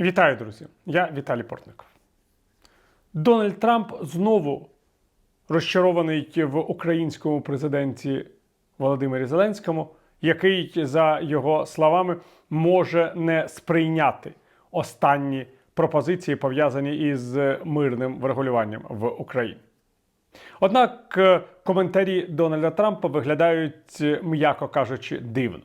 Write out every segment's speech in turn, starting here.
Вітаю, друзі! Я Віталій Портников. Дональд Трамп знову розчарований в українському президенті Володимирі Зеленському, який, за його словами, може не сприйняти останні пропозиції, пов'язані із мирним врегулюванням в Україні. Однак е, коментарі Дональда Трампа виглядають, м'яко кажучи, дивно.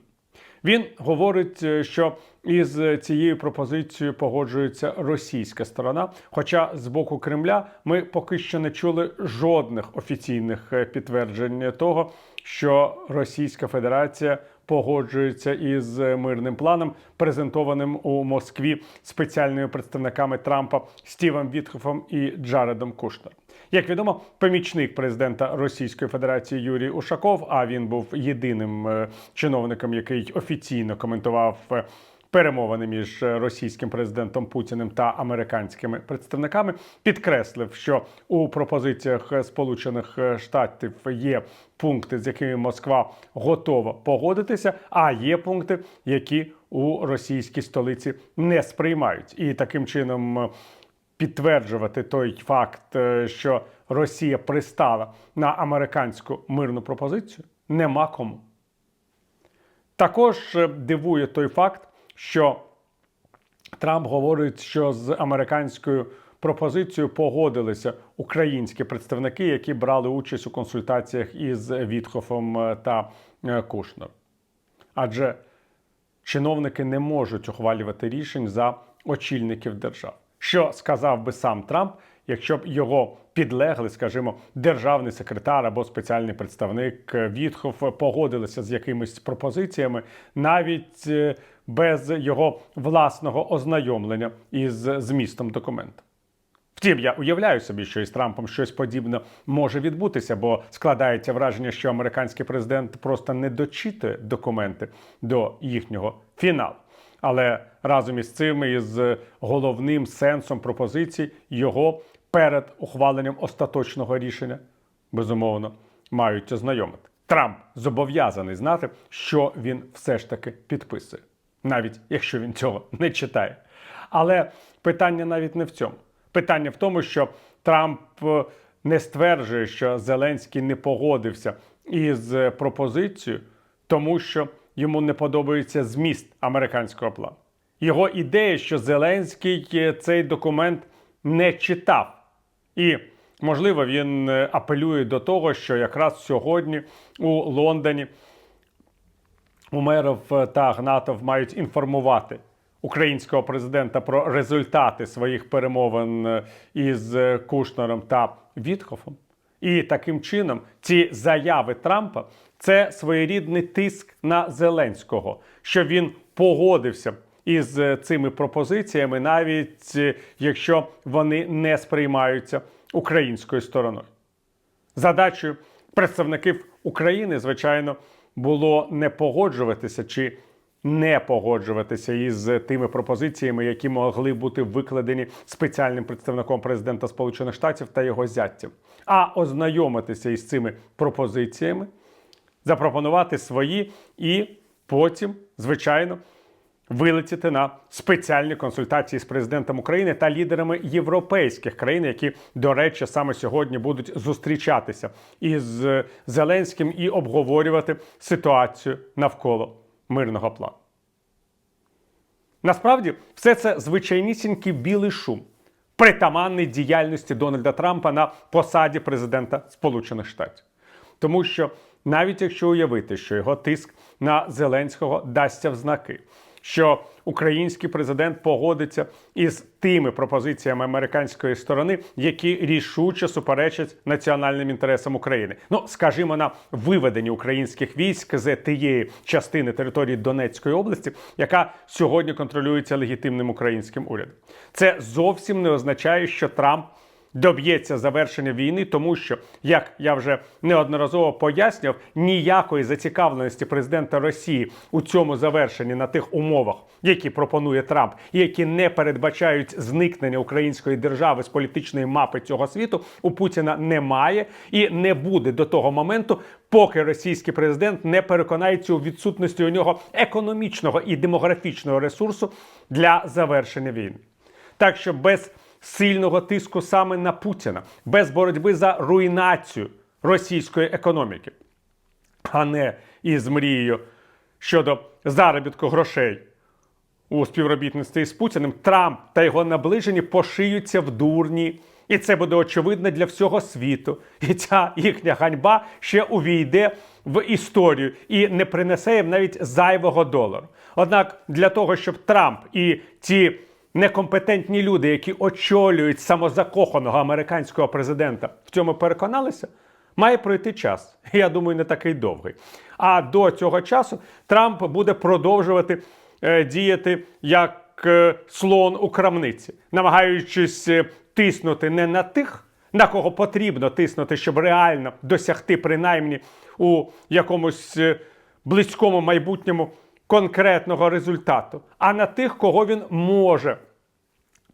Він говорить, е, що із цією пропозицією погоджується російська сторона. Хоча з боку Кремля ми поки що не чули жодних офіційних е, підтверджень того, що Російська Федерація погоджується із мирним планом, презентованим у Москві спеціальними представниками Трампа Стівом Вітхофом і Джаредом Кушнером. Як відомо, помічник президента Російської Федерації Юрій Ушаков, а він був єдиним е, чиновником, який офіційно коментував е, перемовини між російським президентом Путіним та американськими представниками, підкреслив, що у пропозиціях Сполучених Штатів є пункти, з якими Москва готова погодитися, а є пункти, які у російській столиці не сприймають, і таким чином. е, Підтверджувати той факт, е, що Росія пристала на американську мирну пропозицію, нема кому. Також е, дивує той факт, що Трамп говорить, що з американською пропозицією погодилися українські представники, які брали участь у консультаціях із Вітхофом е, та Кушнер. Кушнером. Адже чиновники не можуть ухвалювати рішень за очільників держав. Що сказав би сам Трамп, якщо б його підлеглий, скажімо, державний секретар або спеціальний представник Вітхоф погодилися з якимись пропозиціями, навіть е, без його власного ознайомлення із змістом документа. Втім, я уявляю собі, що із Трампом щось подібне може відбутися, бо складається враження, що американський президент просто не дочитує документи до їхнього фіналу. Але разом із цим, із головним сенсом пропозицій, його перед ухваленням остаточного рішення, безумовно, мають ознайомити. Трамп зобов'язаний знати, що він все ж таки підписує, навіть якщо він цього не читає. Але питання навіть не в цьому. Питання в тому, що Трамп е, не стверджує, що Зеленський не погодився із е, пропозицією, тому що йому не подобається зміст американського плану. Його ідея, що Зеленський е, цей документ не читав. І, можливо, він е, апелює до того, що якраз сьогодні у Лондоні Умеров та Гнатов мають інформувати українського президента про результати своїх перемовин е, із е, Кушнером та Вітхофом. І таким чином ці заяви Трампа це своєрідний тиск на Зеленського, що він погодився із е, цими пропозиціями, навіть е, якщо вони не сприймаються українською стороною. Задачею представників України, звичайно, було не погоджуватися чи не погоджуватися із тими пропозиціями, які могли бути викладені спеціальним представником президента Сполучених Штатів та його зяттям, а ознайомитися із цими пропозиціями, запропонувати свої і потім, звичайно, вилетіти на спеціальні консультації з президентом України та лідерами європейських країн, які, до речі, саме сьогодні будуть зустрічатися із Зеленським і обговорювати ситуацію навколо мирного плану. Насправді, все це звичайнісінький білий шум, притаманний діяльності Дональда Трампа на посаді президента Сполучених Штатів. Тому що навіть якщо уявити, що його тиск на Зеленського дасться в знаки, що український президент погодиться із тими пропозиціями американської сторони, які рішуче суперечать національним інтересам України. Ну, скажімо, на виведенні українських військ з тієї частини території Донецької області, яка сьогодні контролюється легітимним українським урядом. Це зовсім не означає, що Трамп доб'ється завершення війни, тому що, як я вже неодноразово пояснював, ніякої зацікавленості президента Росії у цьому завершенні на тих умовах, які пропонує Трамп, і які не передбачають зникнення української держави з політичної мапи цього світу, у Путіна немає і не буде до того моменту, поки російський президент не переконається у відсутності у нього економічного і демографічного ресурсу для завершення війни. Так що без сильного тиску саме на Путіна, без боротьби за руйнацію російської економіки, а не із мрією щодо заробітку грошей у співробітництві з Путіним, Трамп та його наближені пошиються в дурні. І це буде очевидно для всього світу. І ця їхня ганьба ще увійде в історію і не принесе їм навіть зайвого долару. Однак для того, щоб Трамп і ті некомпетентні люди, які очолюють самозакоханого американського президента, в цьому переконалися, має пройти час. Я думаю, не такий довгий. А до цього часу Трамп буде продовжувати е, діяти як е, слон у крамниці, намагаючись е, тиснути не на тих, на кого потрібно тиснути, щоб реально досягти принаймні у якомусь е, близькому майбутньому конкретного результату, а на тих, кого він може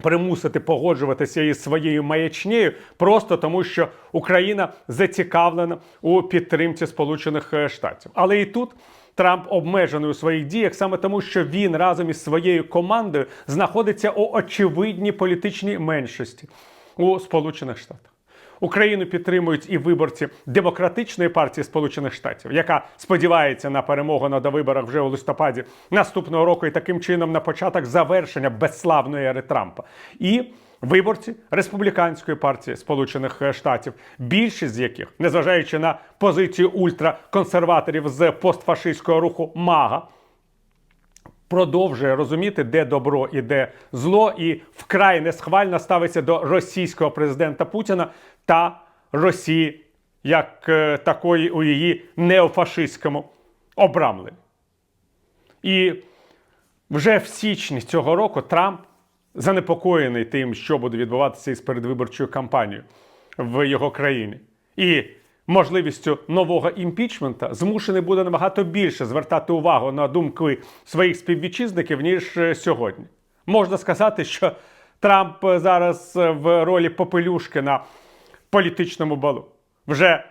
примусити погоджуватися із своєю маячнею, просто тому, що Україна зацікавлена у підтримці Сполучених е, Штатів. Але і тут Трамп обмежений у своїх діях саме тому, що він разом із своєю командою знаходиться у очевидній політичній меншості у Сполучених Штатах. Україну підтримують і виборці демократичної партії Сполучених Штатів, яка сподівається на перемогу на довиборах вже у листопаді наступного року, і таким чином на початок завершення безславної ери Трампа. І виборці республіканської партії Сполучених Штатів, більшість з яких, незважаючи на позицію ультраконсерваторів з постфашистського руху МАГА, продовжує розуміти, де добро і де зло, і вкрай несхвально ставиться до російського президента Путіна та Росії як е, такої у її неофашистському обрамленні. І вже в січні цього року Трамп занепокоєний тим, що буде відбуватися із передвиборчою кампанією в його країні. І можливістю нового імпічмента змушений буде набагато більше звертати увагу на думки своїх співвітчизників, ніж е, сьогодні. Можна сказати, що Трамп е, зараз в ролі попелюшки на політичному балу. Вже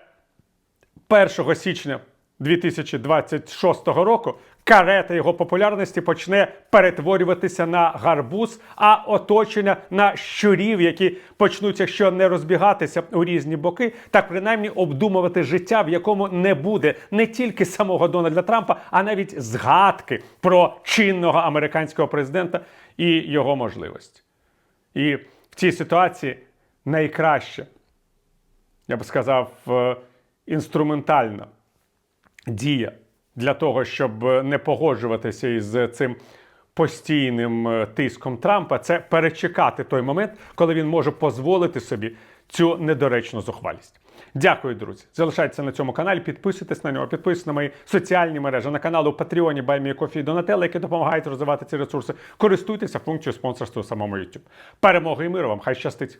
1 січня 2026 року карета його популярності почне перетворюватися на гарбуз, а оточення на щурів, які почнуть, якщо не розбігатися у різні боки, так принаймні обдумувати життя, в якому не буде не тільки самого Дональда Трампа, а навіть згадки про чинного американського президента і його можливості. І в цій ситуації найкраще, я би сказав, е, інструментальна дія для того, щоб не погоджуватися із цим постійним е, тиском Трампа, це перечекати той момент, коли він може дозволити собі цю недоречну зухвалість. Дякую, друзі. Залишайтеся на цьому каналі, підписуйтесь на нього, підписуйтесь на мої соціальні мережі, на канал у Патреоні Баймі Кофі і Донателла, які допомагають розвивати ці ресурси. Користуйтеся функцією спонсорства у самому YouTube. Перемоги і миру вам! Хай щастить!